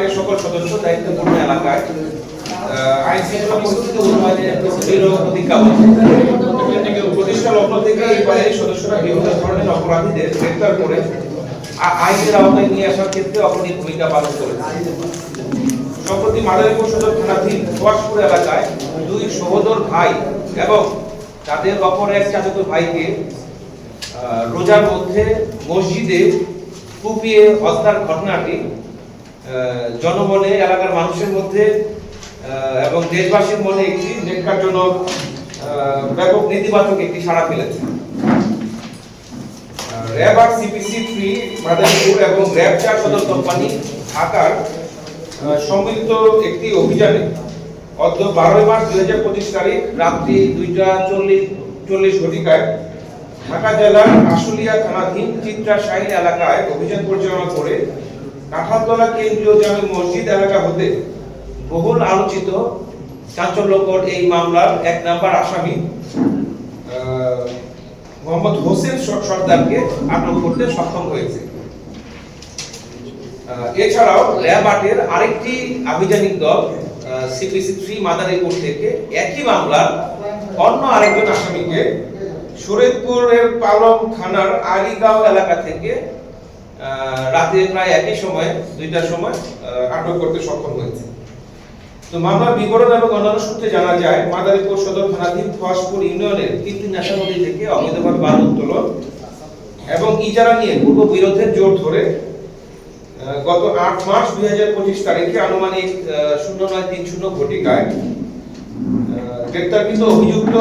আটের সকল সদস্য দায়িত্বপূর্ণ এলাকায় আইন শৃঙ্খলা পরিস্থিতি দৃঢ় প্রতিষ্ঠা লগ্ন থেকে এই সদস্যরা বিভিন্ন ধরনের অপরাধীদের গ্রেফতার করে আইনের আওতায় নিয়ে আসার ক্ষেত্রে অগ্রণী ভূমিকা পালন করেছে। সম্প্রতি মাদারীপুর সদর থানাধীন এলাকায় দুই সহোদর ভাই এবং তাদের অপর এক চাচাতো ভাইকে রোজার মধ্যে মসজিদে কুপিয়ে হত্যার ঘটনাটি জনমনে এলাকার মানুষের মধ্যে এবং দেশবাসীর মনে একটি নেককারজনক আহ, ব্যাপক নেতিবাচক একটি সাড়া ফেলেছে। র্যাব আর সিপিসি থ্রি মাদারীপুর এবং র্যাব চার সদর কোম্পানি ঢাকার সম্মিলিত একটি অভিযানে অদ্য বারোই মার্চ দুই হাজার পঁচিশ তারিখ রাত্রি দুইটা চল্লিশ চল্লিশ ঘটিকায় ঢাকা জেলার আশুলিয়া থানাধীন চিত্রা এলাকায় অভিযান পরিচালনা করে কাঁঠালতলা কেন্দ্রীয় জামে মসজিদ এলাকা হতে বহুল আলোচিত, চাঞ্চল্যকর এই মামলার এক নাম্বার আসামি মোহাম্মদ হোসেন সর- সর্দারকে আটক করতে সক্ষম হয়েছে। এছাড়াও র্যাব আটের আরেকটি আভিযানিক দল সিপিসি থ্রি মাদারীপুর থেকে একই মামলার অন্য আরেকজন আসামিকে শরীয়তপুরের পালং থানার আলিগাঁও এলাকা থেকে রাতে প্রায় একই সময়, দুইটার সময় আটক করতে সক্ষম হয়েছে। তো মামলার বিবরণ এবং অন্যান্য সূত্রে জানা যায়, মাদারীপুর সদর থানাধীন ফসপুর ইউনিয়নের কীর্তি নেশা নদী থেকে অবৈধভাবে বালু উত্তোলন এবং ইজারা নিয়ে পূর্ব বিরোধের জোর ধরে গত আট মার্চ দুই হাজার পঁচিশ তারিখে আনুমানিক শূন্য নয় তিন শূন্য ঘটিকায় গ্রেপ্তারকৃত অভিযুক্ত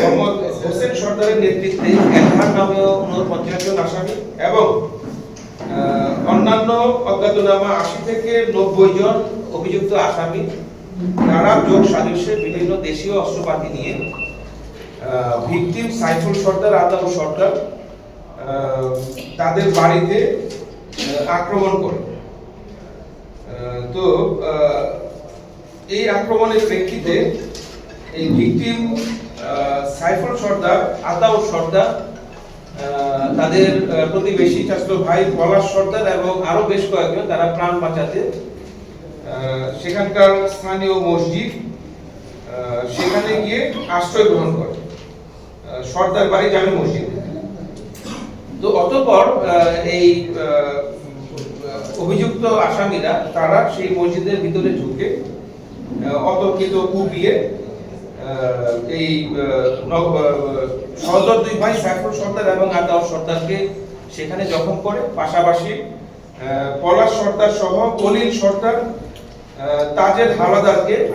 মোহাম্মদ হোসেন সর্দারের নেতৃত্বে এজাহার নামেও উনপঞ্চাশ জন আসামি এবং অন্যান্য অজ্ঞাতনামা আশি থেকে নব্বই জন অভিযুক্ত আসামি, তারা যোগ সাদৃশ্যে বিভিন্ন দেশীয় অস্ত্রপাতি নিয়ে ভিকটিম সাইফুল সর্দার আতাউর সর্দার তাদের বাড়িতে আক্রমণ করে। তো এই আক্রমণের প্রেক্ষিতে এই ভিকটিম সাইফুল সর্দার আতাউর সর্দার তাদের প্রতিবেশী চাচতো ভাই পলাশ সর্দার এবং আরও বেশ কয়েকজন তারা প্রাণ বাঁচাতে সেখানকার স্থানীয় মসজিদ সেখানে গিয়ে আশ্রয় গ্রহণ করে। সর্দার বাড়ি জামে মসজিদ। তো অতঃপর এই অভিযুক্ত আসামিরা তারা সেই মসজিদের ভিতরে ঢুকে অতর্কিত কুপিয়ে এই সহদর দুই ভাই সাইফুল সর্দার এবং আতাউর সর্দারকে সেখানে জখম করে। পাশাপাশি পলাশ সর্দার সহ কলিল সর্দার তাজের হাওলাদারকে আহ,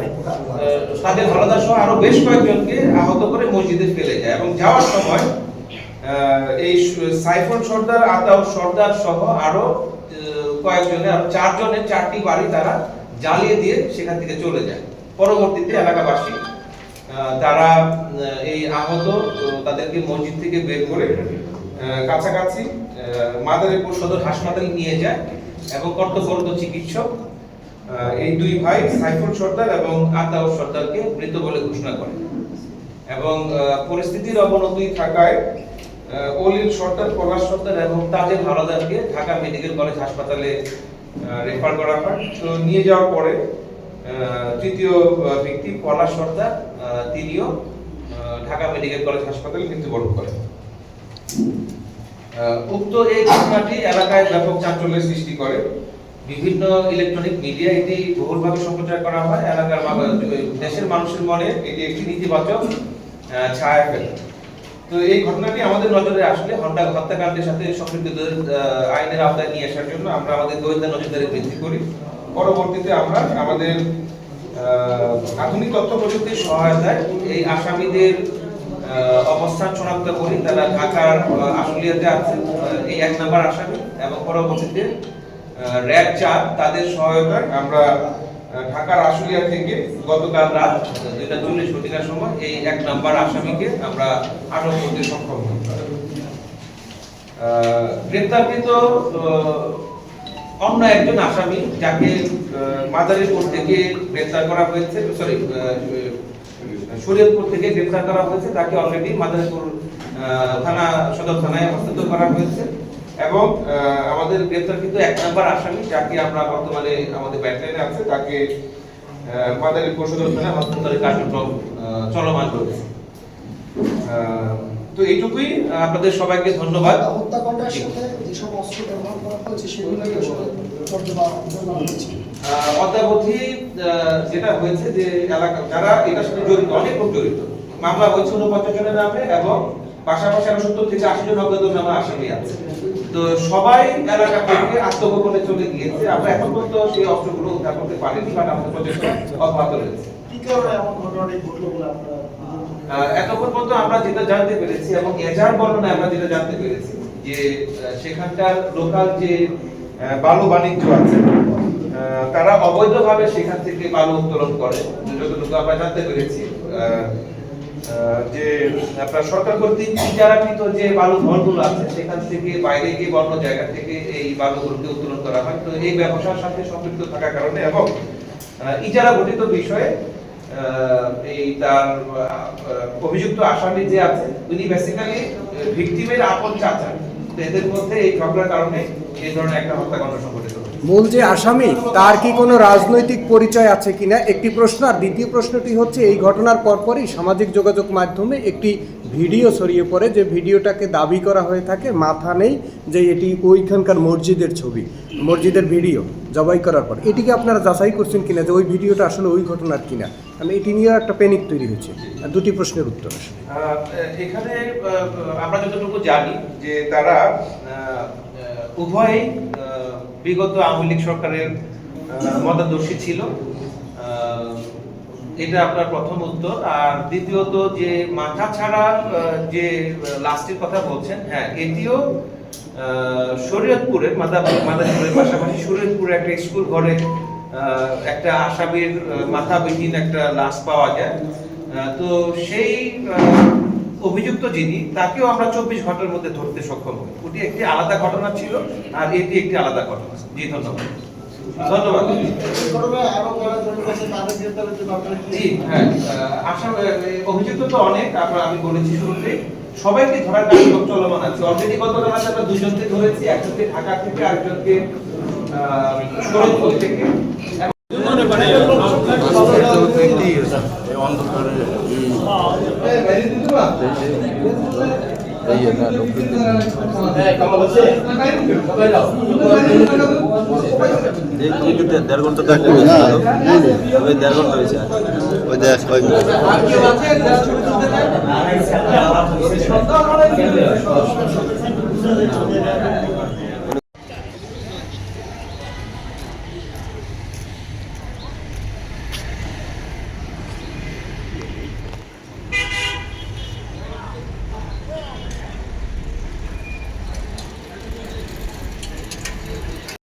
তাজের হাওলাদার সহ আরও বেশ কয়েকজনকে আহত করে মসজিদে ফেলে যায় এবং যাওয়ার সময় এই সাইফুল সর্দার আতাউর সর্দার সহ আরও কয়েকজনের চারজনের চারটি বাড়ি তারা জ্বালিয়ে দিয়ে সেখান থেকে চলে যায়। পরবর্তীতে এলাকাবাসী তারা এই আহত তাদেরকে মসজিদ থেকে বের করে কাছাকাছি মাদারীপুর সদর হাসপাতালে নিয়ে যায় এবং কর্তব্যরত চিকিৎসক এই দুই ভাই সাইফুল সর্দার এবং আতাউর সর্দারকে মৃত বলে ঘোষণা করে এবং পরিস্থিতির অবনতি থাকায় অলিল সর্দার, পলাশ সর্দার এবং তাজের হাওলাদারকে ঢাকা মেডিকেল কলেজ হাসপাতালে রেফার করা হয়। তো নিয়ে যাওয়ার পরে তৃতীয় ব্যক্তি পলাশ সর্দার তিনিও ঢাকা মেডিকেল কলেজ হাসপাতালে মৃত্যুবরণ করেন। উক্ত এই ঘটনাটি এলাকায় ব্যাপক চাঞ্চল্যের সৃষ্টি করে। বিভিন্ন ইলেকট্রনিক মিডিয়া এটি বহুলভাবে সম্প্রচার করা হয়। এলাকার দেশের মানুষের মনে এটি একটি নেতিবাচক ছায়া ফেলে। তো এই ঘটনাটি আমাদের নজরে আসলে হত্যা হত্যাকাণ্ডের সাথে সম্পৃক্তদের আইনের আওতায় নিয়ে আসার জন্য আমরা আমাদের গোয়েন্দা নজরদারি বৃদ্ধি করি। পরবর্তীতে আমরা আমাদের আধুনিক তথ্য প্রযুক্তির সহায়তায় এই আসামিদের অবস্থান শনাক্ত করি। তারা ঢাকার আশুলিয়াতে আছে এই এক নাম্বার আসামি এবং পরবর্তীতে র্যাব চার তাদের সহায়তায় আমরা ঢাকার আশুলিয়া থেকে গতকাল রাত দুইটা চল্লিশ ঘটিকার সময়, এই এক নাম্বার আসামিকে আমরা আটক করতে সক্ষম হই। গ্রেপ্তারকৃত অন্য একজন আসামি যাকে মাদারীপুর থেকে গ্রেপ্তার করা হয়েছে সরি শরীয়তপুর থেকে গ্রেপ্তার করা হয়েছে তাকে অলরেডি মাদারীপুর থানা সদর থানায় হস্তান্তর করা হয়েছে। এবং আমাদের গ্রেপ্তারকৃত এক নাম্বার আসামি যাকে আমরা বর্তমানে আমাদের ব্যাটলাইনে আছে তাকে মাদারীপুর সদর থানায় হস্তান্তরের কার্যক্রম চলমান আহ, তো এইটুকুই আপনাদের সবাইকে ধন্যবাদ। হত্যাকাণ্ডের সাথে যেসব অস্ত্র ব্যবহার করা হয়েছে সেগুলোকে আসলে তর্জমা জানা হয়েছে আহ, অদ্যাবধি যেটা হয়েছে যে এলাকা যারা এটার সাথে জড়িত অনেক লোক জড়িত। মামলা হয়েছে উনপঞ্চাশ জনের নামে এবং পাশাপাশি আরও সত্তর থেকে আশি জন অজ্ঞাত নামে আসামি আছে। তো সবাই এলাকা থেকে আত্মগোপনে চলে গিয়েছে। আমরা এখন পর্যন্ত সেই অস্ত্রগুলো উদ্ধার করতে পারিনি বাট আমাদের প্রচেষ্টা অব্যাহত রয়েছে। কি কারণে এমন ঘটনাটি ঘটলো বলে আপনারা এতক্ষণ পর্যন্ত আমরা যেটা জানতে পেরেছি এবং এজার বর্ণনায় আমরা যেটা জানতে পেরেছি, যে সেখানকার লোকাল যে বালু বাণিজ্য আছে তারা অবৈধভাবে সেখান থেকে বালু উত্তোলন করে। যতটুকু আমরা জানতে পেরেছি যে, আপনার সরকার কর্তৃক ইজারাকৃত যে বালু ঘরগুলো আছে, সেখান থেকে বাইরে গিয়ে অন্য জায়গা থেকে এই বালুগুলোকে উত্তোলন করা হয়। তো এই ব্যবসার সাথে সম্পৃক্ত থাকার কারণে এবং ইজারা ঘটিত বিষয়ে এই অভিযুক্ত আসামি যে আছে, উনি বেসিক্যালি ভিকটিমের আপন চাচা। এদের মধ্যে এই ঝগড়ার কারণে এই ধরনের একটা হত্যাকাণ্ড সংঘটিত মূল যে আসামি, তার কি কোনো রাজনৈতিক পরিচয় আছে কিনা? একটি প্রশ্ন। আর দ্বিতীয় প্রশ্নটি হচ্ছে, এই ঘটনার পরপরই সামাজিক যোগাযোগ মাধ্যমে একটি ভিডিও ছড়িয়ে পড়ে, যে ভিডিওটাকে দাবি করা হয়ে থাকে, মাথা নেই যে এটি ওইখানকার মসজিদের ছবি, মসজিদের ভিডিও জবাই করার পর। এটিকে আপনারা যাচাই করছেন কিনা যে ওই ভিডিওটা আসলে ওই ঘটনার কিনা? কারণ এটি নিয়েও একটা প্যানিক তৈরি হয়েছে। আর দুটি প্রশ্নের উত্তর এখানে আমরা যতটুকু জানি যে তারা উভয়ই বিগত আওয়ামী লীগ সরকারের মতাদর্শী ছিল। এটা আপনার প্রথম উত্তর। আর দ্বিতীয়ত যে মাথা ছাড়া যে লাস্টের কথা বলছেন হ্যাঁ এটিও শরীয়তপুরের মাদা মাদারীপুরের পাশাপাশি শরীয়তপুরে একটা স্কুল ঘরে একটা আসামির আহ, মাথা বিহীন একটা লাশ পাওয়া যায়। তো সেই অভিযুক্ত যিনি তাকেও আমরা চব্বিশ ঘণ্টার মধ্যে ধরতে সক্ষম হই। ওটি একটি আলাদা ঘটনা ছিল আর এটি একটি আলাদা ঘটনা। জি ধন্যবাদ। ধন্যবাদ। হ্যাঁ অভিযুক্ত তো অনেক আপনার আমি বলেছি শুরুতে সবাইকে ধরার চলমান আছে। অলরেডি আমরা দুজনকে ধরেছি একজনকে ঢাকা থেকে আরেকজনকে শরীরপুর থেকে দেড় ঘণ্টা হয়েছে ওই দেড় ঘণ্টা হয়েছে ওই দেখ